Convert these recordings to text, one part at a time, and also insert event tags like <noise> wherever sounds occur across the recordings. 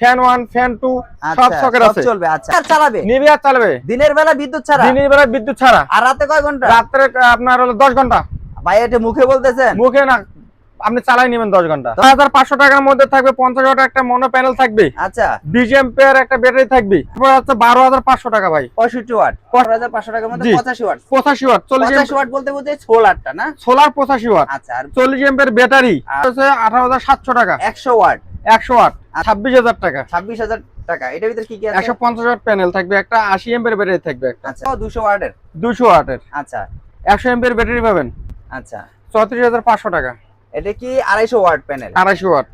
Fan one fan two সব আচ্ছা, socket আছে। চলবে আচ্ছা। আর চালাবে? নিবি আর চালাবে? দিনের বেলা বিদ্যুৎ ছাড়া? দিনের বেলা বিদ্যুৎ ছাড়া। আর রাতে কয় ঘণ্টা? রাত্রে আপনার হলো দশ ঘণ্টা। ভাই এটা মুখে বলতেছেন? মুখে না আপনি চালাই নেবেন দশ ঘণ্টা। দশ হাজার পাঁচশো টাকার মধ্যে থাকবে পঞ্চাশ হাজার একটা মনো প্যানেল থাকবে। আচ্ছা। বিশ এম্পিয়ার একটা ব্যাটারি থাকবে। হচ্ছে বারো হাজার পাঁচশো টাকা ভাই। পঁয়ষট্টি ওয়াট। পনেরো হাজার পাঁচশো টাকার মধ্যে পঁচাশি ওয়াট। পঁচাশি ওয়াট চল্লিশ ওয়াট বলতে বুঝে সোলারটা না? সোলার পঁচাশি ওয়াট। আচ্ছা আর চল্লিশ এম্পিয়ার ব্যাটারি। আঠারো হাজার সাতশো টাকা। একশো ওয়াট। একশো ওয়াট। ছাব্বিশ হাজার টাকা। ছাব্বিশ হাজার টাকা। এটার ভিতরে কি কি আছে? একশো পঞ্চাশ ওয়াট প্যানেল থাকবে একটা আশি ব্যাটারি থাকবে একটা। আচ্ছা দুশো ওয়াটের? দুশো ওয়াটের। আচ্ছা। একশো ব্যাটারি পাবেন? আচ্ছা। চৌত্রিশ হাজার পাঁচশো টাকা। এটা কি আড়াইশো ওয়াট প্যানেল? আড়াইশো ওয়াট।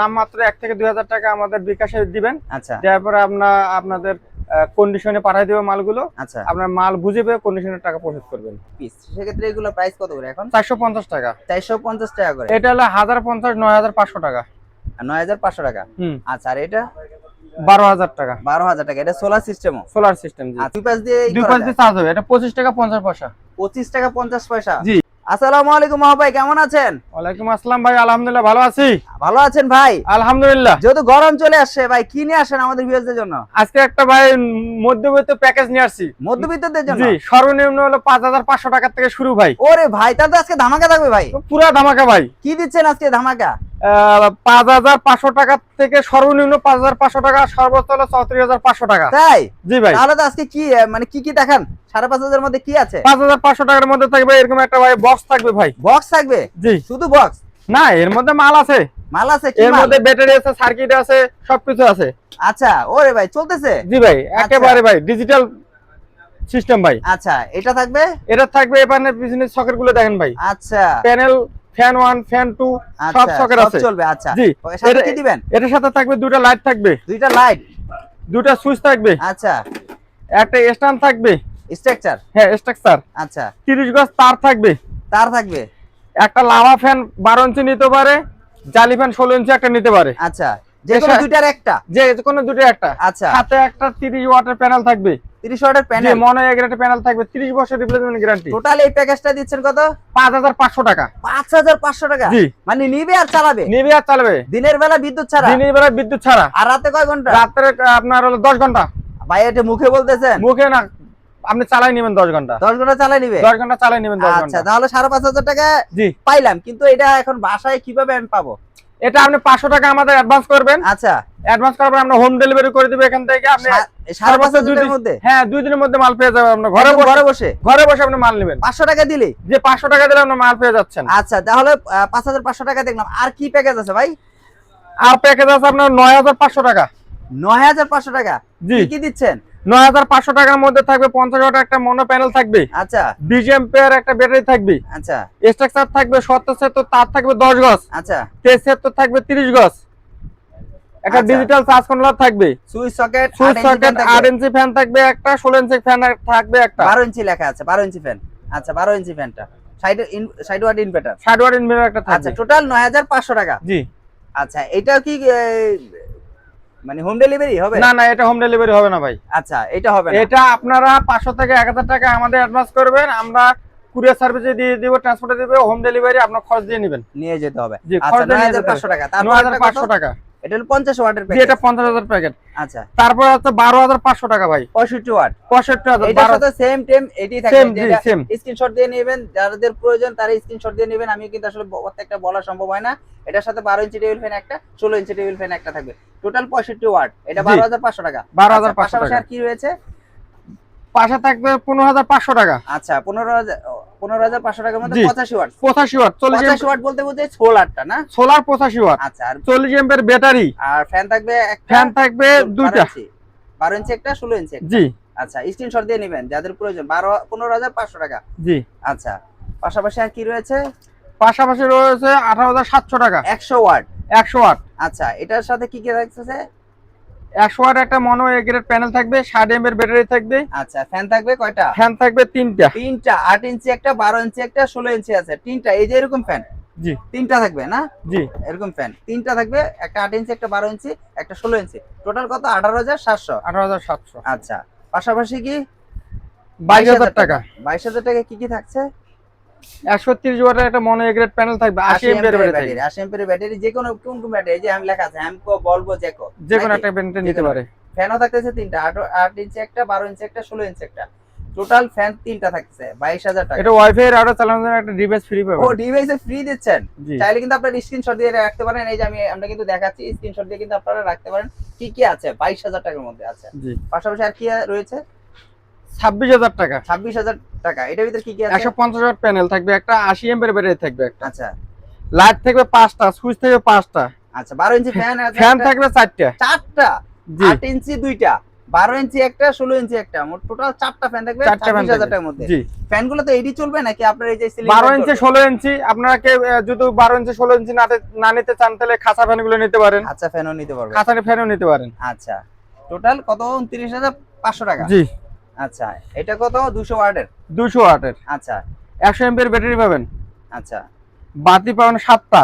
নাম মাত্র এক থেকে দুই হাজার টাকা আমাদের বিকাশে দিবেন। আচ্ছা। দেওয়ার পরে আপনার আপনাদের কন্ডিশনে পাঠিয়ে দেবে মালগুলো। আচ্ছা। আপনার মাল বুঝে পেয়ে কন্ডিশনের টাকা পরিশোধ করবেন। পিস। সেক্ষেত্রে এগুলো প্রাইস কত করে এখন? চারশো পঞ্চাশ টাকা। চারশো পঞ্চাশ টাকা করে। এটা হলো হাজার পঞ্চাশ নয় হাজার পাঁচশো টাকা। নয় হাজার পাঁচশো টাকা। আচ্ছা আর এটা? বারো হাজার টাকা। বারো হাজার টাকা। এটা সোলার সিস্টেমও সোলার সিস্টেম জি। দুই পাশ দিয়ে দুই পাশ দিয়ে চার্জ হবে। এটা পঁচিশ টাকা পঞ্চাশ পয়সা। পঁচিশ টাকা পঞ্চাশ পয়সা? জি। আসসালামু আলাইকুম ভাই কেমন আছেন? ওয়ালাইকুম আসসালাম ভাই আলহামদুলিল্লাহ ভালো আছি। ভালো আছেন ভাই? আলহামদুলিল্লাহ। যেহেতু গরম চলে আসছে ভাই কি নিয়ে আসেন আমাদের ভিউয়ারদের জন্য? আজকে একটা ভাই মধ্যবিত্ত প্যাকেজ নিয়ে আসছি। মধ্যবিত্তদের জন্য? জি সর্বনিম্ন হলো পাঁচ হাজার পাঁচশো টাকা থেকে শুরু ভাই। ওরে ভাই তাহলে আজকে ধামাকা থাকবে ভাই। পুরা ধামাকা ভাই। কি দিচ্ছেন আজকে ধামাকা? পাঁচ হাজার পাঁচশো টাকা থেকে সর্বনিম্ন পাঁচ হাজার পাঁচশো টাকা সর্বোচ্চ হলো চৌত্রিশ হাজার পাঁচশো টাকা। তাই? জি ভাই। তাহলে তো আজকে কি মানে কি কি দেখান? সাড়ে পাঁচ হাজার মধ্যে কি আছে? পাঁচ হাজার পাঁচশো টাকার মধ্যে থাকবে এরকম একটা ভাই বক্স থাকবে ভাই। বক্স থাকবে? জি। শুধু বক্স না এর মধ্যে মাল আছে। মাল আছে এর মধ্যে ব্যাটারি আছে সার্কিট আছে সবকিছু আছে। আচ্ছা ওরে ভাই চলতেছে? জি ভাই একেবারে ভাই ডিজিটাল সিস্টেম ভাই। আচ্ছা এটা থাকবে? এটা থাকবে এখানে পিছনে সকেটগুলো দেখেন ভাই। আচ্ছা। Panel fan one fan two সব আচ্ছা সকেট আছে। চলবে আচ্ছা। জি এটা- কি দিবেন? এটার সাথে থাকবে দুটো লাইট থাকবে। দুইটা লাইট দুটো সুইচ থাকবে। আচ্ছা। একটা স্ট্যান্ড থাকবে। স্ট্রাকচার হ্যাঁ স্ট্রাকচার আচ্ছা। গজ তার থাকবে। তার থাকবে? একটা লাভা ফ্যান বারো ইঞ্চি নিতে পারে জালি ফ্যান ষোলো ইঞ্চি একটা নিতে পারে। আচ্ছা যে কোনো দুইটার একটা? যে কোনো দুটো একটা। আচ্ছা। সাথে একটা তিরিশ ওয়াটের প্যানেল থাকবে। 30 ওয়াটের প্যানেল মনে এগ্রেটের প্যানেল থাকবে। তিরিশ বছর রিপ্লেসমেন্ট গ্যারান্টি টোটাল এই প্যাকেজটা দিচ্ছেন কত? পাঁচ হাজার পাঁচশো টাকা। পাঁচ হাজার পাঁচশো টাকা? জি। মানে নিবে আর চালাবে? নিবি আর চালাবে। দিনের বেলা বিদ্যুৎ ছাড়া? দিনের বেলা বিদ্যুৎ ছাড়া। আর রাতে কয় ঘণ্টা? রাত্রে আপনার হলো দশ ঘণ্টা। ভাই এটা মুখে বলতেছেন? মুখে না আপনি চালাই নেবেন দশ ঘণ্টা। দশ ঘণ্টা চালাই নিবে? দশ ঘণ্টা চালাই নেবেন দশ আচ্ছা তাহলে সাড়ে পাঁচ হাজার টাকা জি। পাইলাম। কিন্তু এটা এখন বাসায় কীভাবে আমি পাবো? এটা আপনি পাঁচশো টাকা আমাদের অ্যাডভান্স করবেন। আচ্ছা। অ্যাডভান্স করার পর আমরা হোম ডেলিভারি করে দিবো এখান থেকে। আপনি সা- সাড়ে পাঁচ সর্বোচ্চ দুই হাজারের দিন- মধ্যে? হ্যাঁ দুই দিনের মধ্যে মাল পেয়ে যাবেন আপনার ঘরে বসে ঘরে বসে? ঘরে বসে আপনি মাল নেবেন। পাঁচশো টাকা দিলে? যে পাঁচশো টাকা দিলে আপনার মাল পেয়ে যাচ্ছেন। আচ্ছা তাহলে আহ, পাঁচ হাজার পাঁচশো টাকা দেখলাম। আর কি প্যাকেজ আছে ভাই? আর প্যাকেজ আছে আপনার নয় হাজার পাঁচশো টাকা। নয় হাজার পাঁচশো টাকা। জি। কি দিচ্ছেন? নয় হাজার পাঁচশো টাকার মধ্যে থাকবে পঞ্চাশ ওয়াট একটা মনো প্যানেল থাকবে। আচ্ছা। বিশ এম্পিয়ার একটা ব্যাটারি থাকবে। আচ্ছা। স্ট্রাকচার থাকবে সত্তর সেত্তর তার থাকবে দশ গজ। আচ্ছা। তেইশ সেত্তর থাকবে তিরিশ গজ। একটা। ডিজিটাল চার্জ কন্ট্রোলার থাকবে। সুইচ সকেট সুইচ সকেট আট ইঞ্চি ফ্যান থাকবে একটা ষোলো ইঞ্চি ফ্যান থাকবে একটা। বারো ইঞ্চি লেখা আছে বারো ইঞ্চি ফ্যান আচ্ছা বারো ইঞ্চি ফ্যানটা সাইড সাইড ওয়াট ইনভার্টার ষাট ওয়াট ইনভার্টার একটা আচ্ছা টোটাল নয় হাজার পাঁচশো টাকা। জি। আচ্ছা এটা কি মানে হোম ডেলিভারি হবে? না না এটা হোম ডেলিভারি হবে না ভাই। আচ্ছা এটা হবে না। এটা আপনারা পাঁচশো থেকে এক হাজার টাকা আমাদের অ্যাডভান্স করবেন আমরা কুরিয়ার সার্ভিসে দিয়ে দিব ট্রান্সপোর্টে দেবে হোম ডেলিভারি আপনার খরচ দিয়ে নেবেন। নিয়ে যেতে হবে। জি, আচ্ছা খরচ দিয়ে নয় নিয়ে হাজার যেতে পাঁচশো টাকা। নয় তারপর হাজার এটা পাঁচশো কত? টাকা। এটা হলো পঞ্চাশ ওয়াটের জি এটা পঞ্চাশ হাজার প্যাকেট আচ্ছা। তারপর হাজার পাঁচশো টাকা ভাই। পঁয়ষট্টি ওয়াট। পঁয়ষট্টি হাজার এটার বারো সাথে সেম টেম থাকে জি, স্ক্রিনশট দিয়ে নেবেন। যাদের প্রয়োজন তারা স্ক্রিনশট দিয়ে নেবেন। আমি কিন্তু আসলে প্রত্যেকটা বলা সম্ভব হয় না। এটার সাথে বারো ইঞ্চি টেবিল ফ্যান একটা ষোলো ইঞ্চি টেবিল ফ্যান একটা থাকবে। টোটাল পঁয়ষট্টি ওয়াট। এটা জি। বারো হাজার পাঁচশো টাকা। 12,500 আচ্ছা, টাকা। আর কি রয়েছে? পাশে থাকবে পনেরো হাজার পাঁচশো টাকা। আচ্ছা পনেরো হাজার পনেরো হাজার পাঁচশো টাকার মধ্যে পঁচাশি ওয়াট। পঁচাশি ওয়াট চল্লিশ পঁচাশি ওয়াট বলতে বুঝে সোলারটা না? সোলার পঁচাশি ওয়াট। আচ্ছা আর চল্লিশ এম্পের ব্যাটারি। আর ফ্যান থাকবে ফ্যান থাকবে দুইটা। বারো ইঞ্চি একটা ষোলো ইঞ্চি। জি। আচ্ছা স্ক্রিনশট দিয়ে নেবেন যাদের প্রয়োজন। বারো পনেরো হাজার পাঁচশো টাকা। জি। আচ্ছা পাশাপাশি আর কি রয়েছে? পাশাপাশি রয়েছে আঠারো হাজার সাতশো টাকা। একশো ওয়াট। একশো ওয়াট। আচ্ছা এটার সাথে কি কি থাকতেছে? একশো ওয়াট একটা মনো এগ্রেড প্যানেল থাকবে ষাট এম্পের ব্যাটারি থাকবে। আচ্ছা ফ্যান থাকবে কয়টা? ফ্যান থাকবে তিনটা। তিনটা আট ইঞ্চি একটা বারো ইঞ্চি একটা ষোলো ইঞ্চি আছে। তিনটা এই যে এরকম ফ্যান জি। তিনটা থাকবে না? জি। এরকম ফ্যান তিনটা থাকবে একটা আট ইঞ্চি একটা বারো ইঞ্চি একটা ষোলো ইঞ্চি। টোটাল কত? আঠারো হাজার সাতশো। আঠারো হাজার সাতশো। আচ্ছা পাশাপাশি কি? বাইশ হাজার টাকা। বাইশ হাজার টাকা কি কি থাকছে? একশো তিরিশ ওয়াটের একটা মনো গ্রেড প্যানেল থাকবে আশি এমপিয়ার ব্যাটারি থাকবে ব্যাটারি ব্যাটারি যে কোনো কোন কোন ব্যাটারি যে আমি লেখা আছে হ্যামকো বলব জেকো যে কোনো একটা ব্যাটারি নিতে পারে। ফ্যানও থাকতেছে তিনটা আট আট ইঞ্চি একটা বারো ইঞ্চি একটা ষোলো ইঞ্চি একটা। টোটাল ফ্যান তিনটা বাইশ হাজার টাকা। এটা ওয়াইফাই রাউটার চালানোর জন্য একটা ডিভাইস ফ্রি ও পাবে ডিভাইসে ফ্রি দিচ্ছেন? চাইলে কিন্তু আপনার স্ক্রিনশট দিয়ে রাখতে পারেন। এই যে আমি আমরা কিন্তু দেখাচ্ছি স্ক্রিনশট দিয়ে কিন্তু আপনারা রাখতে পারেন। কি কি আছে? বাইশ হাজার টাকার মধ্যে আছে। জি। পাশাপাশি আর কি রয়েছে? ছাব্বিশ হাজার টাকা। ছাব্বিশ হাজার টাকা এটার ভিতরে কি কি আছে? একশো পঞ্চাশ ওয়াট প্যানেল থাকবে একটা আশি এমপিয়ার ব্যাটারি থাকবে একটা। আচ্ছা। লাইট থাকবে পাঁচটা সুইচ থাকবে পাঁচটা। আচ্ছা বারো ইঞ্চি ফ্যান আছে ফ্যান থাকবে চারটা। চারটা? জি। আট ইঞ্চি দুইটা। বারো ইঞ্চি একটা ষোলো ইঞ্চি একটা। মোট টোটাল চারটা ফ্যান থাকবে চারটা ফ্যান ছাব্বিশ হাজার টাকার মধ্যে। জি। ফ্যানগুলো তো এডি চলবে নাকি আপনার এই যে ceiling বারো fan ইঞ্চি চলবে? ষোলো ইঞ্চি আপনারা আহ, যদি বারো ইঞ্চি ষোলো ইঞ্চি না নিতে চান তাহলে খাঁচা ফ্যানগুলো নিতে পারেন। আচ্ছা ফ্যানও নিতে পারবে খাঁচা ফ্যানও নিতে পারেন। আচ্ছা। টোটাল কত? উনত্রিশ হাজার পাঁচশো টাকা। জি। আচ্ছা এটা কত? দুশো ওয়ার্ডের দুশো ওয়াটের। আচ্ছা। একশো এমপিয়ার ব্যাটারি পাবেন। আচ্ছা। বাতি পাবেন সাতটা।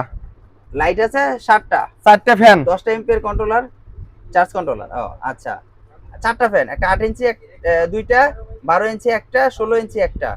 লাইট আছে ষাটটা চারটা ফ্যান। দশটা এমপিয়ার কন্ট্রোলার চার্জ কন্ট্রোলার ও আচ্ছা। চারটা ফ্যান একটা আট ইঞ্চি এক- দুইটা বারো ইঞ্চি একটা ষোলো ইঞ্চি একটা।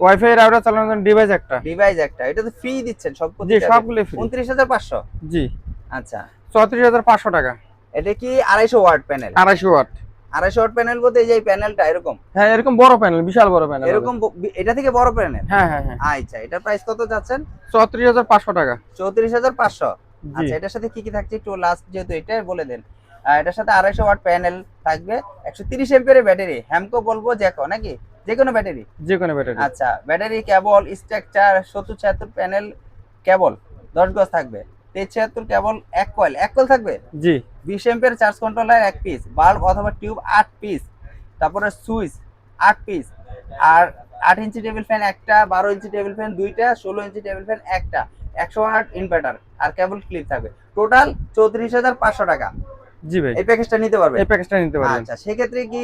ওয়াইফাই রাউটার চালানোর জন্য ডিভাইস একটা। ডিভাইস একটা এটা তো ফ্রি দিচ্ছেন সব জি সবগুলো ফ্রি উনত্রিশ হাজার পাঁচশো? জি। আচ্ছা। চৌত্রিশ হাজার পাঁচশো টাকা। এটা কি আড়াইশো ওয়াট প্যানেল আড়াইশো ওয়াট। আড়াইশো ওয়াট প্যানেল বলতে এই যে প্যানেলটা এরকম? হ্যাঁ এরকম বড় প্যানেল বিশাল বড় প্যানেল এরকম এটা থেকে বড় প্যানেল হ্যাঁ হ্যাঁ হ্যাঁ। আচ্ছা এটা প্রাইস কত যাচ্ছেন? চৌত্রিশ হাজার পাঁচশো টাকা। চৌত্রিশ হাজার পাঁচশো। আচ্ছা এটার সাথে কি কি থাকছে একটু লাস্ট যেহেতু এটা বলে দেন। এটার সাথে আড়াইশো ওয়াট প্যানেল থাকবে। একশো তিরিশ এমপিয়ারের ব্যাটারি হ্যামকো বলব জ্যাকো নাকি? যে কোনো ব্যাটারি যে কোনো ব্যাটারি আচ্ছা ব্যাটারি কেবল স্ট্রাকচার সত্তর ছিয়াত্তর প্যানেল কেবল দশ গজ থাকবে। তেইশ কেবল এক কয়েল এক কয়েল থাকবে? জি। বিশ এম্পিয়ার চার্জ কন্ট্রোলার এক পিস বাল্ব অথবা টিউব আট পিস তারপরে সুইচ আট পিস আর আট ইঞ্চি টেবিল ফ্যান একটা বারো ইঞ্চি টেবিল ফ্যান দুইটা ষোলো ইঞ্চি টেবিল ফ্যান একটা একশো আট ইনভার্টার আর কেবল ক্লিপ থাকবে। টোটাল চৌত্রিশ হাজার পাঁচশো টাকা। জি ভাই। এই প্যাকেজটা নিতে পারবে এই প্যাকেজটা নিতে পারবেন। আচ্ছা সেক্ষেত্রে কি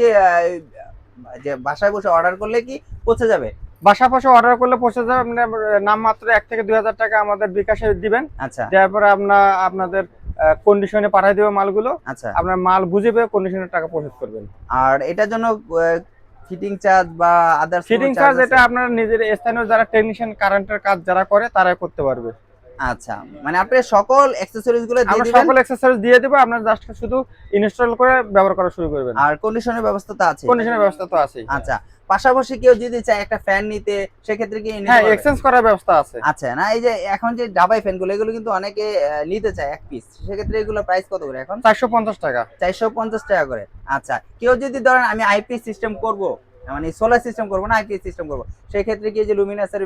যে বাসায় বসে অর্ডার করলে কি পৌঁছে যাবে? বাসা পাশে অর্ডার করলে পৌঁছে যাবে আপনার নাম মাত্র এক থেকে দুই হাজার টাকা আমাদের বিকাশে দিবেন। আচ্ছা। দেওয়ার পরে আপনার আপনাদের কন্ডিশনে পাঠিয়ে দেবে মালগুলো। আচ্ছা। আপনার মাল বুঝে পেয়ে কন্ডিশনের টাকা পরিশোধ করবেন। আর এটার জন্য ফিটিং চার্জ বা আদার্স ফিটিং চার্জ এটা আপনার নিজের স্থানীয় যারা টেকনিশিয়ান কারেন্টের কাজ যারা করে তারাই করতে পারবে। আচ্ছা। মানে আপনি সকল অ্যাক্সেসরিজগুলো দিয়ে দিবেন? সকল দিয়ে দেবো আপনার জাস্ট শুধু ইনস্টল করে ব্যবহার করা শুরু করবেন। আর কন্ডিশনের ব্যবস্থা তো আছে কন্ডিশনের ব্যবস্থা তো আছেই। আচ্ছা। পাশাপাশি কেউ যদি চায় একটা ফ্যান নিতে সেক্ষেত্রে কি হ্যাঁ এক্সচেঞ্জ করার ব্যবস্থা আছে। আচ্ছা না এই যে এখন যে ডাবাই ফ্যানগুলো এগুলো কিন্তু অনেকে নিতে চায় এক পিস সেক্ষেত্রে এগুলো প্রাইস কত করে এখন? চারশো পঞ্চাশ টাকা। চারশো পঞ্চাশ টাকা করে। আচ্ছা কেউ যদি ধরেন আমি আইপিএস সিস্টেম করব মানে সোলার সিস্টেম করব না আইপিএস সিস্টেম করব সেই ক্ষেত্রে কি যে লুমিনাসের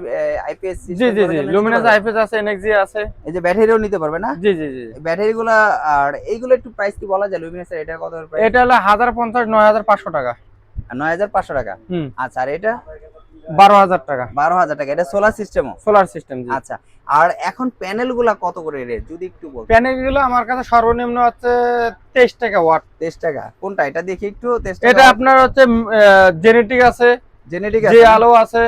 আইপিএস জি জি জি লুমিনাস আইপিএস আছে এনএক্সি আছে। এই যে ব্যাটারিও নিতে পারবে না? জি জি জি ব্যাটারি গুলা আর এইগুলো একটু প্রাইস কি বলা যায়? লুমিনাসের এটা কত প্রাইস এটা হলো হাজার পঞ্চাশ নয় হাজার পাঁচশো টাকা। নয় হাজার পাঁচশো টাকা। আচ্ছা আর এটা? বারো হাজার টাকা। বারো হাজার টাকা। এটা সোলার সিস্টেমও সোলার সিস্টেম জি। আচ্ছা আর এখন প্যানেলগুলা কত করে রেট যদি একটু বল। প্যানেলগুলো আমার কাছে সর্বনিম্ন হচ্ছে তেইশ টাকা ওয়াট তেইশ টাকা। কোনটা? এটা দেখি একটু এটা আপনার হচ্ছে জেনেটিক আছে জেনেটিক যে আলো আছে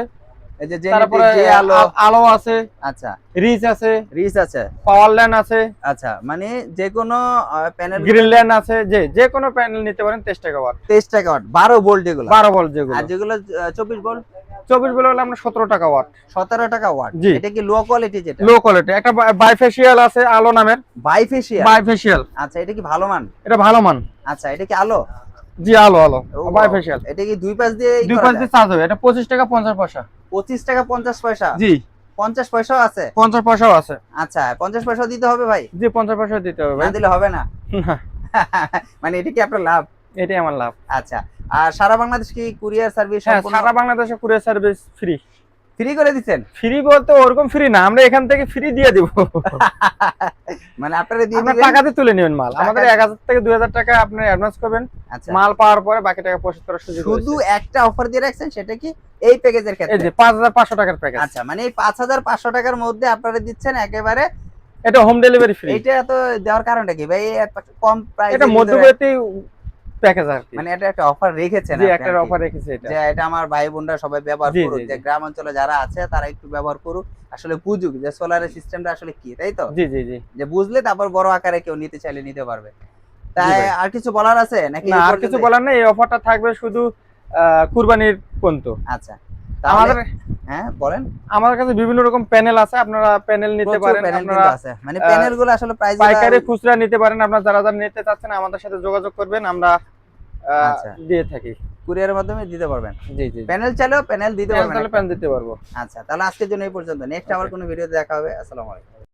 এই যে তারপরে আলো আলো আছে আচ্ছা। রিচ আছে রিস আছে। পাওয়ার ল্যান্ড আছে। আচ্ছা মানে যে কোনো প্যানেল গ্রিন ল্যান্ড আছে যে যে কোনো প্যানেল নিতে পারেন টাকা ওয়াট তেইশ টাকা ওয়াট বারো ভোল্ট এগুলো বারো ভোল্ট যেগুলো। আর যেগুলো চব্বিশ ভোল্ট চব্বিশগুলো হলো আপনার সতেরো টাকা ওয়াট সতেরো টাকা ওয়াট জি। এটা কি লো কোয়ালিটি যেটা? লো কোয়ালিটি একটা বাইফেশিয়াল আছে আলো নামের। বাইফেশিয়াল বাইফেশিয়াল আচ্ছা এটা কি ভালো মান? এটা ভালো মান। আচ্ছা এটা কি আলো? জি আলো আলো। বাইফেশিয়াল এটা কি দুই পাশ দিয়ে দুই পাঁচ দিয়ে চার্জ হবে। এটা পঁচিশ টাকা পঞ্চাশ পয়সা। পঁচিশ টাকা পঞ্চাশ পয়সা। জি। পঞ্চাশ পয়সাও আছে? পঞ্চাশ পয়সাও আছে। আচ্ছা পঞ্চাশ পয়সাও দিতে হবে ভাই? জি পঞ্চাশ পয়সা দিতে হবে না ভাই দিলে হবে না? <laughs> মানে এটা কি আপনার লাভ? এটাই আমার লাভ। আচ্ছা আর সারা বাংলাদেশ কি কুরিয়ার সার্ভিস হ্যাঁ সারা বাংলাদেশে কুরিয়ার সার্ভিস ফ্রি ফ্রি করে দিচ্ছেন? ফ্রি বলতে ওরকম ফ্রি না আমরা এখান থেকে ফ্রি দিয়ে দিব। <laughs> মানে আপনারা দিয়ে দিবেন? টাকাতে তুলে নেবেন মাল। আমাদের এক হাজার থেকে দুই হাজার টাকা আপনি অ্যাডভান্স করবেন আচ্ছা। মাল পাওয়ার পরে বাকি টাকা পরিশোধ করার সুযোগ শুধু একটা অফার দিয়ে রাখছেন সেটা কি এই প্যাকেজের ক্ষেত্রে? এই যে পাঁচ হাজার পাঁচশো টাকার প্যাকেজ আচ্ছা মানে এই পাঁচ হাজার পাঁচশো টাকার মধ্যে আপনারা দিচ্ছেন একেবারে এটা হোম ডেলিভারি ফ্রি এইটা এত দেওয়ার কারণটা কি? ভাই এত কম প্রাইস এটা মধ্যবর্তী প্যাকেজ আর মানে এটা একটা অফার রেখেছেন জি একটা অফার রেখেছে এটা। যে এটা আমার ভাই বোনরা সবাই ব্যবহার করুক। যে গ্রাম অঞ্চলে যারা আছে তারা একটু ব্যবহার করুক। আসলে বুঝুক যে সোলারের সিস্টেমটা আসলে কি তাই তো? জি জি জি। যে বুঝলে তারপর বড় আকারে কেউ নিতে চাইলে নিতে পারবে। তাই আর কিছু বলার আছে? নাকি আর কিছু বলার নেই। এই অফারটা থাকবে শুধু কুরবানির পর্যন্ত। আচ্ছা। আমাদের হ্যাঁ বলেন। আমাদের কাছে বিভিন্ন রকম প্যানেল আছে আপনারা প্যানেল নিতে পারেন আপনারা আছে। মানে প্যানেল আসলে প্রাইস পাইকারি খুচরা নিতে পারেন আপনারা যারা যারা নিতে চাচ্ছেন আমাদের সাথে যোগাযোগ করবেন আমরা আচ্ছা। দিয়ে থাকি। কুরিয়ারের মাধ্যমে দিতে পারবেন। জি জি। প্যানেল চাইলেও প্যানেল দিতে পারবেন। তাহলে প্যানেল দিতে পারব। আচ্ছা তাহলে আজকের জন্য এই পর্যন্ত। নেক্সট আবার কোনো ভিডিও দেখা হবে। আসসালামু আলাইকুম।